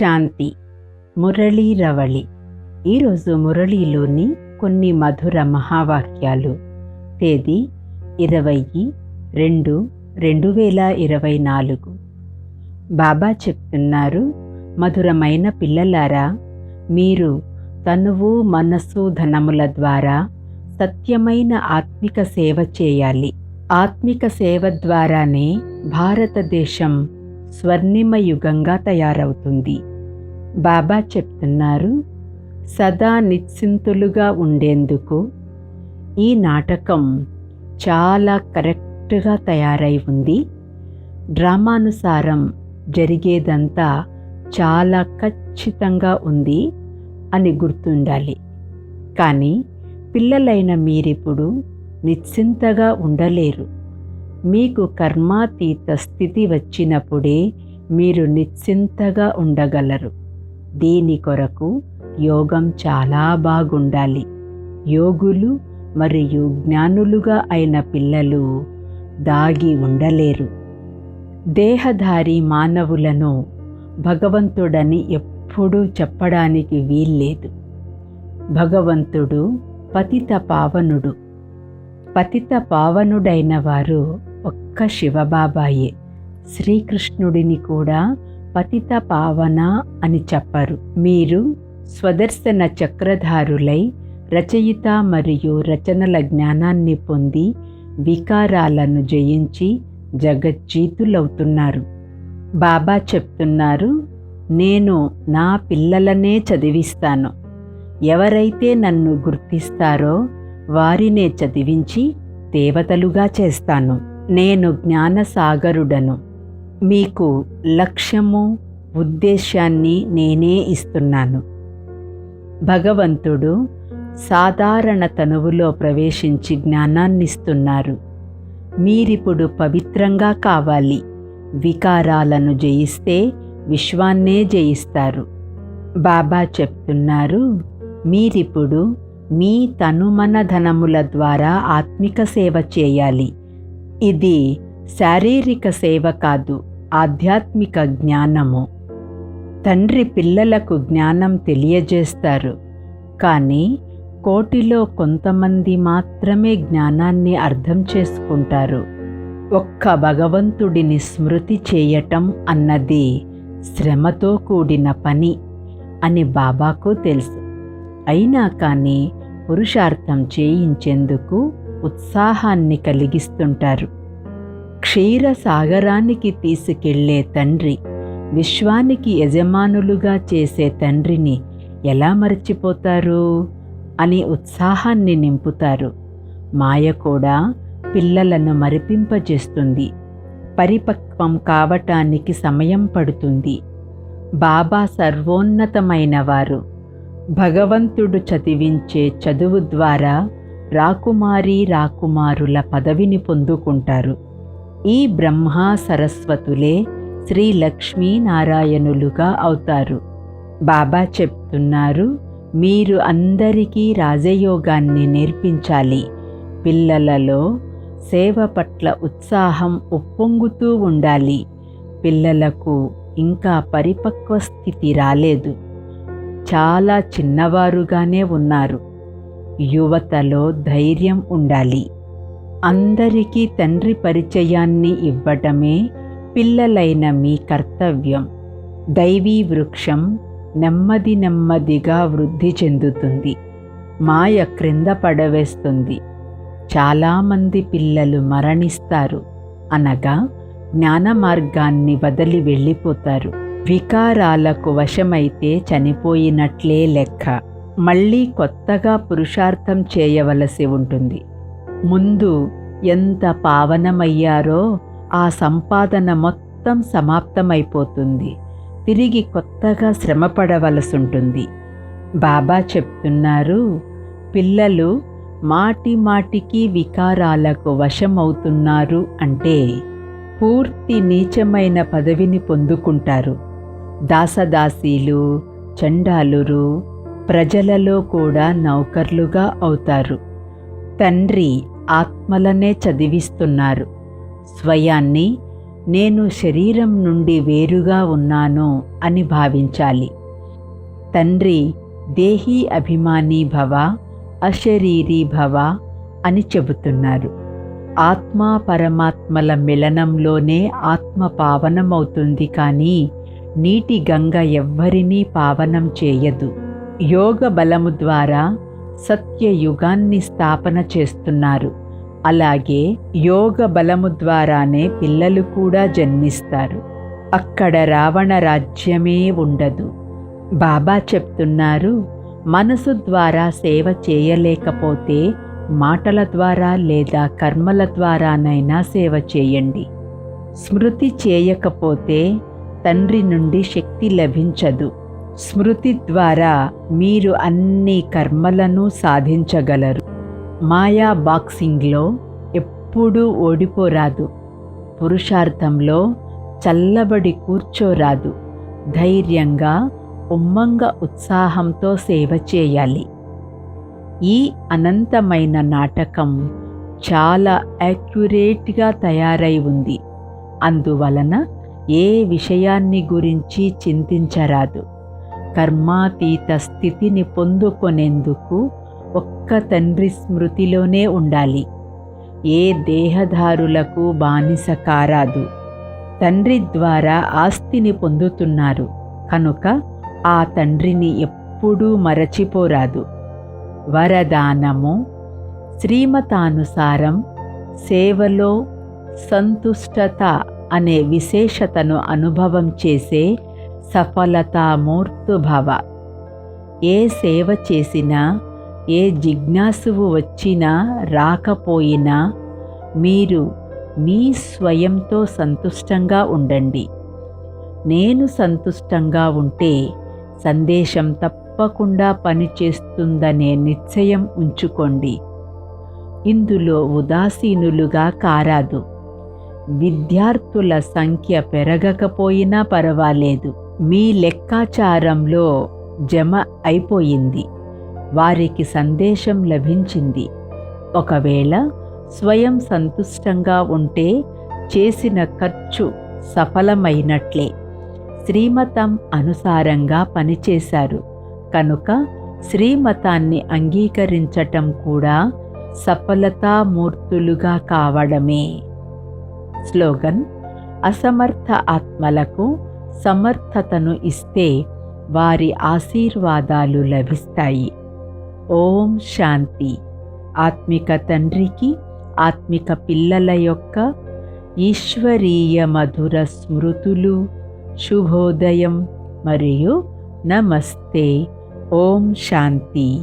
శాంతి. మురళీ రవళి. ఈరోజు మురళీలోని కొన్ని మధుర మహావాక్యాలు. తేదీ ఇరవై రెండు రెండు వేల ఇరవై నాలుగు. బాబా చెప్తున్నారు మధురమైన పిల్లలారా మీరు తనువు మనస్సు ధనముల ద్వారా సత్యమైన ఆత్మిక సేవ చేయాలి. ఆత్మిక సేవ ద్వారానే భారతదేశం స్వర్ణిమ యుగంగా తయారవుతుంది. బాబా చెప్తున్నారు సదా నిశ్చింతులుగా ఉండేందుకు ఈ నాటకం చాలా కరెక్ట్గా తయారై ఉంది. డ్రామానుసారం జరిగేదంతా చాలా ఖచ్చితంగా ఉంది అని గుర్తుండాలి. కానీ పిల్లలైన మీరిప్పుడు నిశ్చింతగా ఉండలేరు. మీకు కర్మాతీత స్థితి వచ్చినప్పుడే మీరు నిశ్చింతగా ఉండగలరు. దీని కొరకు యోగం చాలా బాగుండాలి. యోగులు మరియు జ్ఞానులుగా అయిన పిల్లలు దాగి ఉండలేరు. దేహధారి మానవులను భగవంతుడని ఎప్పుడూ చెప్పడానికి వీల్లేదు. భగవంతుడు పతిత పావనుడు. పతిత పావనుడైన వారు ఒక్క శివబాబాయే. శ్రీకృష్ణుడిని కూడా పతిత పావన అని చెప్పరు. మీరు స్వదర్శన చక్రధారులై రచయిత మరియు రచనల జ్ఞానాన్ని పొంది వికారాలను జయించి జగజ్జీతులవుతున్నారు. బాబా చెప్తున్నారు నేను నా పిల్లలనే చదివిస్తాను. ఎవరైతే నన్ను గుర్తిస్తారో వారినే చదివించి దేవతలుగా చేస్తాను. నేను జ్ఞానసాగరుడను. మీకు లక్ష్యము ఉద్దేశాన్ని నేనే ఇస్తున్నాను. భగవంతుడు సాధారణ తనువులో ప్రవేశించి జ్ఞానాన్నిస్తున్నారు. మీరిప్పుడు పవిత్రంగా కావాలి. వికారాలను జయిస్తే విశ్వాన్నే జయిస్తారు. బాబా చెప్తున్నారు మీరిప్పుడు మీ తనుమన ధనముల ద్వారా ఆత్మిక సేవ చేయాలి. ఇది శారీరక సేవ కాదు ఆధ్యాత్మిక జ్ఞానము. తండ్రి పిల్లలకు జ్ఞానం తెలియజేస్తారు. కానీ కోటిలో కొంతమంది మాత్రమే జ్ఞానాన్ని అర్థం చేసుకుంటారు. ఒక్క భగవంతుడిని స్మృతి చేయటం అన్నది శ్రమతో కూడిన పని అని బాబాకు తెలుసు. అయినా కానీ పురుషార్థం చేయించేందుకు ఉత్సాహాన్ని కలిగిస్తుంటారు. క్షీర సాగరానికి తీసుకెళ్ళే తండ్రి విశ్వానికి యజమానులుగా చేసే తండ్రిని ఎలా మర్చిపోతారు? అని ఉత్సాహాన్ని నింపుతారు. మాయ కూడా పిల్లలను మరిపింపజేస్తుంది. పరిపక్వం కావటానికి సమయం పడుతుంది. బాబా సర్వోన్నతమైన వారు భగవంతుడు చదివించే చదువు ద్వారా రాకుమారి రాకుమారుల పదవిని పొందుకుంటారు. ఈ బ్రహ్మ సరస్వతులే శ్రీ లక్ష్మీనారాయణులుగా అవుతారు. బాబా చెప్తున్నారు మీరు అందరికీ రాజయోగాన్ని నేర్పించాలి. పిల్లలలో సేవ పట్ల ఉత్సాహం ఉప్పొంగుతూ ఉండాలి. పిల్లలకు ఇంకా పరిపక్వ స్థితి రాలేదు. చాలా చిన్నవారుగానే ఉన్నారు. యువతలో ధైర్యం ఉండాలి. అందరికీ తండ్రి పరిచయాన్ని ఇవ్వటమే పిల్లలైన మీ కర్తవ్యం. దైవీ వృక్షం నెమ్మది నెమ్మదిగా వృద్ధి చెందుతుంది. మాయ క్రింద పడవేస్తుంది. చాలామంది పిల్లలు మరణిస్తారు. అనగా జ్ఞాన మార్గాన్ని వదిలి వెళ్ళిపోతారు. వికారాలకు వశమైతే చనిపోయినట్లే లెక్క. మళ్ళీ కొత్తగా పురుషార్థం చేయవలసి ఉంటుంది. ముందు ఎంత పావనమయ్యారో ఆ సంపాదన మొత్తం సమాప్తమైపోతుంది. తిరిగి కొత్తగా శ్రమపడవలసుంటుంది. బాబా చెప్తున్నారు పిల్లలు మాటి మాటికి వికారాలకు వశమవుతున్నారు అంటే పూర్తి నీచమైన పదవిని పొందుకుంటారు. దాసదాసీలు చండాలురు ప్రజలలో కూడా నౌకర్లుగా అవుతారు. తండ్రి ఆత్మలనే చదివిస్తున్నారు. స్వయాన్ని నేను శరీరం నుండి వేరుగా ఉన్నాను అని భావించాలి. తండ్రి దేహీ అభిమాని భవ అశరీరీ భవ అని చెబుతున్నారు. ఆత్మ పరమాత్మల మిలనంలోనే ఆత్మ పావనమవుతుంది కానీ నీటి గంగ ఎవ్వరినీ పావనం చేయదు. యోగ బలము ద్వారా సత్యయుగాన్ని స్థాపన చేస్తున్నారు. అలాగే యోగ బలము ద్వారానే పిల్లలు కూడా జన్మిస్తారు. అక్కడ రావణ రాజ్యమే ఉండదు. బాబా చెప్తున్నారు మనసు ద్వారా సేవ చేయలేకపోతే మాటల ద్వారా లేదా కర్మల ద్వారానైనా సేవ చేయండి. స్మృతి చేయకపోతే తండ్రి నుండి శక్తి లభించదు. స్మృతి ద్వారా మీరు అన్ని కర్మలను సాధించగలరు. మాయా బాక్సింగ్లో ఎప్పుడూ ఓడిపోరాదు. పురుషార్థంలో చల్లబడి కూర్చోరాదు. ధైర్యంగా ఉమ్మంగ ఉత్సాహంతో సేవ చేయాలి. ఈ అనంతమైన నాటకం చాలా యాక్యురేట్గా తయారై ఉంది. అందువలన ఏ విషయాన్ని గురించి చింతించరాదు. కర్మాతీత స్థితిని పొందుకొనేందుకు ఒక్క తండ్రి స్మృతిలోనే ఉండాలి. ఏ దేహదారులకు బానిస కారాదు. తండ్రి ద్వారా ఆస్తిని పొందుతున్నారు. కనుక ఆ తండ్రిని ఎప్పుడూ మరచిపోరాదు. వరదానము శ్రీమతానుసారం సేవలో సంతుష్టత అనే విశేషతను అనుభవం చేసే సఫలతామూర్తుభవ. ఏ సేవ చేసినా ఏ జిజ్ఞాసువు వచ్చినా రాకపోయినా మీరు మీ స్వయంతో సంతుష్టంగా ఉండండి. నేను సంతుష్టంగా ఉంటే సందేశం తప్పకుండా పనిచేస్తుందనే నిశ్చయం ఉంచుకోండి. ఇందులో ఉదాసీనులుగా కారాదు. విద్యార్థుల సంఖ్య పెరగకపోయినా పర్వాలేదు. మీ లెక్కాచారంలో జమ అయిపోయింది. వారికి సందేశం లభించింది. ఒకవేళ స్వయం సంతుష్టంగా ఉంటే చేసిన ఖర్చు సఫలమైనట్లే. శ్రీమతం అనుసారంగా పనిచేశారు. కనుక శ్రీమతాన్ని అంగీకరించటం కూడా సఫలతామూర్తులుగా కావడమే. స్లోగన్ అసమర్థ ఆత్మలకు సమర్థతను ఇస్తే వారి ఆశీర్వాదాలు లభిస్తాయి. ఓం శాంతి. ఆత్మిక తండ్రికి ఆత్మిక పిల్లల యొక్క ఈశ్వరీయ మధుర స్మృతులు శుభోదయం మరియు నమస్తే. ఓం శాంతి.